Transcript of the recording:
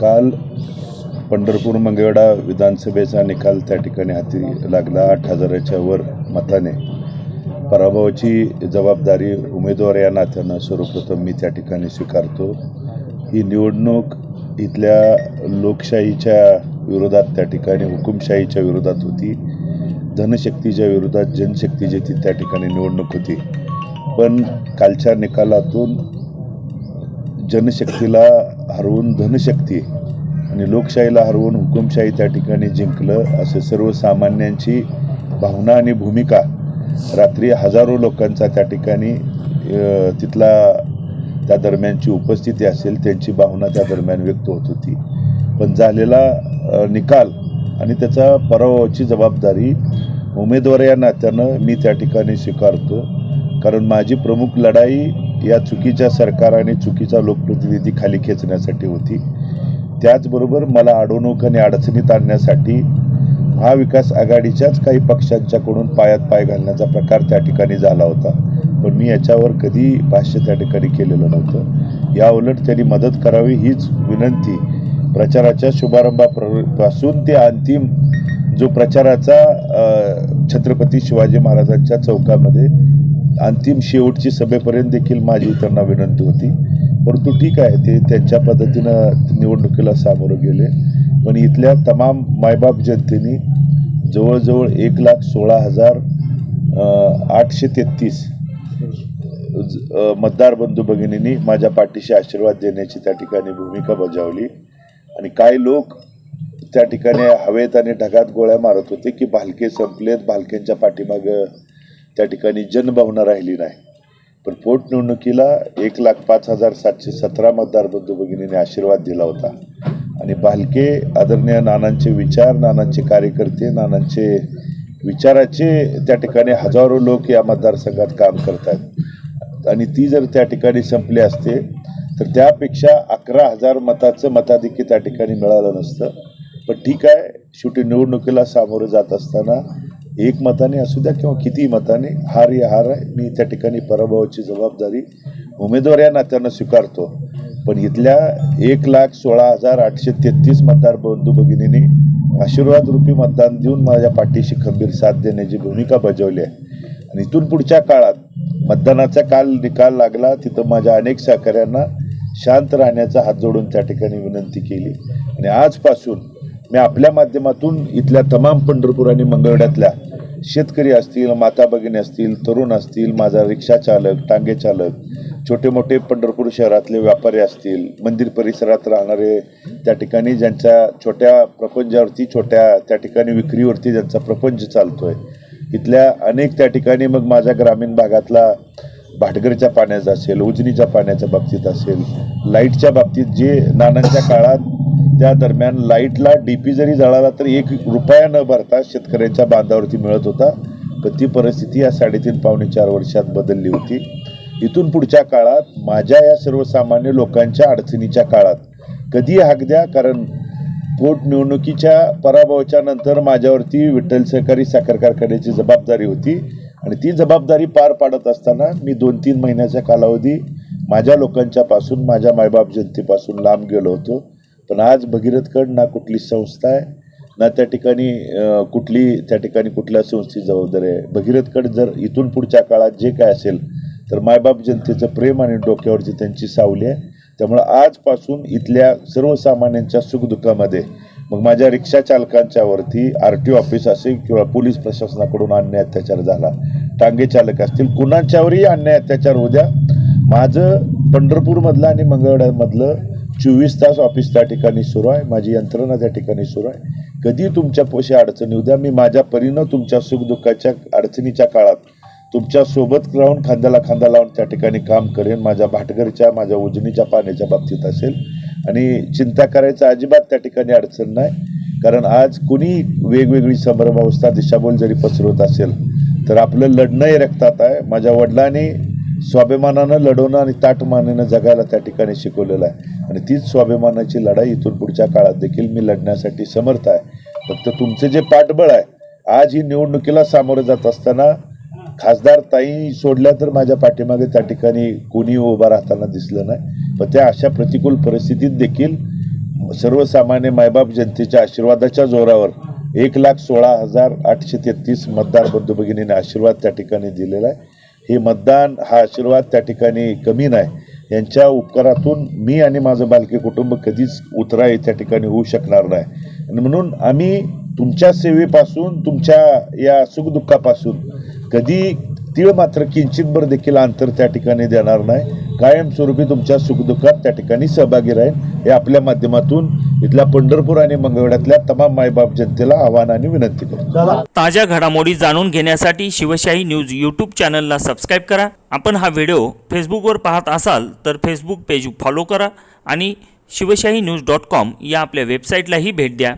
काल पंढरपूर मंगेवाडा विधानसभेचा निकाल त्या ठिकाणी हाती लागला. आठ हजाराच्या वर मताने पराभवाची जबाबदारी उमेदवार या नात्यानं सर्वप्रथम मी त्या ठिकाणी स्वीकारतो. ही निवडणूक इथल्या लोकशाहीच्या विरोधात त्या ठिकाणी हुकुमशाहीच्या विरोधात होती. धनशक्तीच्या विरोधात जनशक्तीची ती त्या ठिकाणी निवडणूक होती. पण कालच्या निकालातून जनशक्तीला हरवून धनशक्ती आणि लोकशाहीला हरवून हुकुमशाही त्या ठिकाणी जिंकलं असं सर्वसामान्यांची भावना आणि भूमिका रात्री हजारो लोकांचा त्या ठिकाणी तिथला त्या दरम्यानची उपस्थिती असेल त्यांची भावना त्या दरम्यान व्यक्त होत होती. पण झालेला निकाल आणि त्याचा पराभवाची जबाबदारी उमेदवार या नात्यानं मी त्या ठिकाणी स्वीकारतो. कारण माझी प्रमुख लढाई या चुकीच्या सरकार आणि चुकीचा लोकप्रतिनिधी खाली खेचण्यासाठी होती. त्याचबरोबर मला अडवणूक आणि अडचणीत आणण्यासाठी महाविकास आघाडीच्याच काही पक्षांच्याकडून पायात पाय घालण्याचा प्रकार त्या ठिकाणी झाला होता. पण मी याच्यावर कधी भाष्य त्या ठिकाणी केलेलं नव्हतं. या उलट त्यांनी मदत करावी हीच विनंती प्रचाराच्या शुभारंभापासून ते अंतिम जो प्रचाराचा छत्रपती शिवाजी महाराजांच्या चौकामध्ये अंतिम शेवटची सभेपर्यंत देखील माझी त्यांना विनंती होती. परंतु ठीक आहे ते त्यांच्या पद्धतीनं निवडणुकीला सामोरं गेले. पण इथल्या तमाम मायबाप जनतेने जवळजवळ एक लाख सोळा हजार आठशे तेहतीस ज- मतदार बंधू भगिनींनी माझ्या पाठीशी आशीर्वाद देण्याची त्या ठिकाणी भूमिका बजावली. आणि काही लोक त्या ठिकाणी हवेत आणि ढगात गोळ्या मारत होते की भालके संपलेत भालक्यांच्या पाठीमागं त्या ठिकाणी जनभावना राहिली नाही. पण पोटनिवडणुकीला एक लाख पाच हजार सातशे सतरा मतदार बंधू भगिनीने आशीर्वाद दिला होता. आणि भालके आदरणीय नानांचे विचार नानांचे कार्यकर्ते नानांचे विचाराचे त्या ठिकाणी हजारो लोक या मतदारसंघात काम करतात. आणि ती जर त्या ठिकाणी संपली असते तर त्यापेक्षा अकरा हजार मताचं मताधिक्य त्या ठिकाणी मिळालं नसतं. पण ठीक आहे शेवटी निवडणुकीला सामोरं जात असताना एक मताने असू द्या किंवा किती मताने हार या हार आहे मी त्या ठिकाणी पराभवाची जबाबदारी उमेदवार या नात्यानं स्वीकारतो. पण इथल्या एक लाख सोळा हजार आठशे तेहतीस मतदार बंधू भगिनींनी आशीर्वाद रूपी मतदान देऊन माझ्या पाठीशी खंबीर साथ देण्याची भूमिका बजावली आहे. आणि इथून पुढच्या काळात मतदानाचा काल निकाल लागला तिथं माझ्या अनेक सहकाऱ्यांना शांत राहण्याचा हात जोडून त्या ठिकाणी विनंती केली. आणि आजपासून मी आपल्या माध्यमातून इथल्या तमाम पंढरपूर आणि मंगळवेढ्यातल्या शेतकरी असतील माता भगिनी असतील तरुण असतील माझा रिक्षा चालक टांगे चालक छोटे मोठे पंढरपूर शहरातले व्यापारी असतील मंदिर परिसरात राहणारे त्या ठिकाणी ज्यांच्या छोट्या प्रपंचावरती छोट्या त्या ठिकाणी विक्रीवरती ज्यांचा प्रपंच चालतोय इथल्या अनेक त्या ठिकाणी मग माझ्या ग्रामीण भागातला भाटगरच्या पाण्याचा असेल उजनीच्या पाण्याच्या बाबतीत असेल लाईटच्या बाबतीत जे नानांच्या काळात त्या दरम्यान लाईटला डी पी जरी जळाला तर एक रुपया न भरता शेतकऱ्यांच्या बांधावरती मिळत होता. पण ती परिस्थिती या साडेतीन पावणे चार वर्षात बदलली होती. इथून पुढच्या काळात माझ्या या सर्वसामान्य लोकांच्या अडचणीच्या काळात कधी हाक द्या कारण पोटनिवडणुकीच्या पराभवाच्या नंतर माझ्यावरती विठ्ठल सहकारी साखर कारखान्याची जबाबदारी होती. आणि ती जबाबदारी पार पाडत असताना मी दोन तीन महिन्याच्या कालावधी माझ्या लोकांच्या पासून माझ्या मायबाप जनतेपासून लांब गेलो होतो. पण आज भगीरथकड ना कुठली संस्था आहे ना त्या ठिकाणी कुठली त्या ठिकाणी कुठल्या संस्थेची जबाबदारी आहे. भगीरथकड जर इथून पुढच्या काळात जे काय असेल तर मायबाप जनतेचं प्रेम आणि डोक्यावरची त्यांची सावली आहे. त्यामुळं आजपासून इथल्या सर्वसामान्यांच्या सुखदुःखामध्ये मग माझ्या रिक्षा चालकांच्यावरती आर टी ओ ऑफिस असेल किंवा पोलीस प्रशासनाकडून अन्याय अत्याचार झाला टांगे चालक असतील कुणाच्यावरही अन्याय अत्याचार होऊ द्या. माझं पंढरपूरमधलं आणि मंगळवेढ्यामधलं चोवीस तास ऑफिस त्या ठिकाणी सुरू आहे माझी यंत्रणा त्या ठिकाणी सुरू आहे. कधी तुमच्या पोशी अडचणी उद्या मी माझ्या परीनं तुमच्या सुखदुःखाच्या अडचणीच्या काळात तुमच्यासोबत राहून खांद्याला खांदा लावून त्या ठिकाणी काम करेन माझ्या भाटघरच्या माझ्या उजनीच्या पाण्याच्या बाबतीत असेल. आणि चिंता करायचं अजिबात त्या ठिकाणी अडचण नाही. कारण आज कुणी वेगवेगळी संभ्रमावस्था दिशाभूल जरी पसरवत असेल तर आपलं लढणंही रक्तात आहे. माझ्या वडिलांनी स्वाभिमानानं लढवणं आणि ताटमानेनं जगायला त्या ठिकाणी शिकवलेलं आहे. आणि तीच स्वाभिमानाची लढाई इथून पुढच्या काळात देखील मी लढण्यासाठी समर्थ आहे. फक्त तुमचं जे पाठबळ आहे आज ही निवडणुकीला सामोरं जात असताना खासदार ताई सोडल्या तर माझ्या पाठीमागे त्या ठिकाणी कोणी उभा राहताना दिसलं नाही. पण त्या अशा प्रतिकूल परिस्थितीत देखील सर्वसामान्य मायबाप जनतेच्या आशीर्वादाच्या जोरावर एक लाख सोळा हजार आठशे तेहतीस मतदार बंधू भगिनीने आशीर्वाद त्या ठिकाणी दिलेला आहे. हे मतदान हा आशीर्वाद त्या ठिकाणी कमी नाही. यांच्या उपकारातून मी आणि माझं बालके कुटुंब कधीच उतराई त्या ठिकाणी होऊ शकणार नाही. आणि म्हणून आम्ही तुमच्या सेवेपासून तुमच्या या सुखदुःखापासून कधी तीळ मात्र किंचितभर देखील अंतर त्या ठिकाणी देणार नाही. कायमस्वरूपी तुमच्या सुखदुःखात त्या ठिकाणी सहभागी राहील हे आपल्या माध्यमातून इथल्या पंढरपूर आणि मंगळवेढ्यातल्या तमाम मायबाप जनतेला आव्हान आणि विनंती करतो. ताज्या घडामोडी जाणून घेण्यासाठी शिवशाही न्यूज यूट्यूब चॅनलला सबस्क्राईब करा. आपण हा व्हिडिओ फेसबुकवर पाहत असाल तर फेसबुक पेज फॉलो करा आणि शिवशाही न्यूज डॉट कॉम या आपल्या वेबसाईटलाही भेट द्या.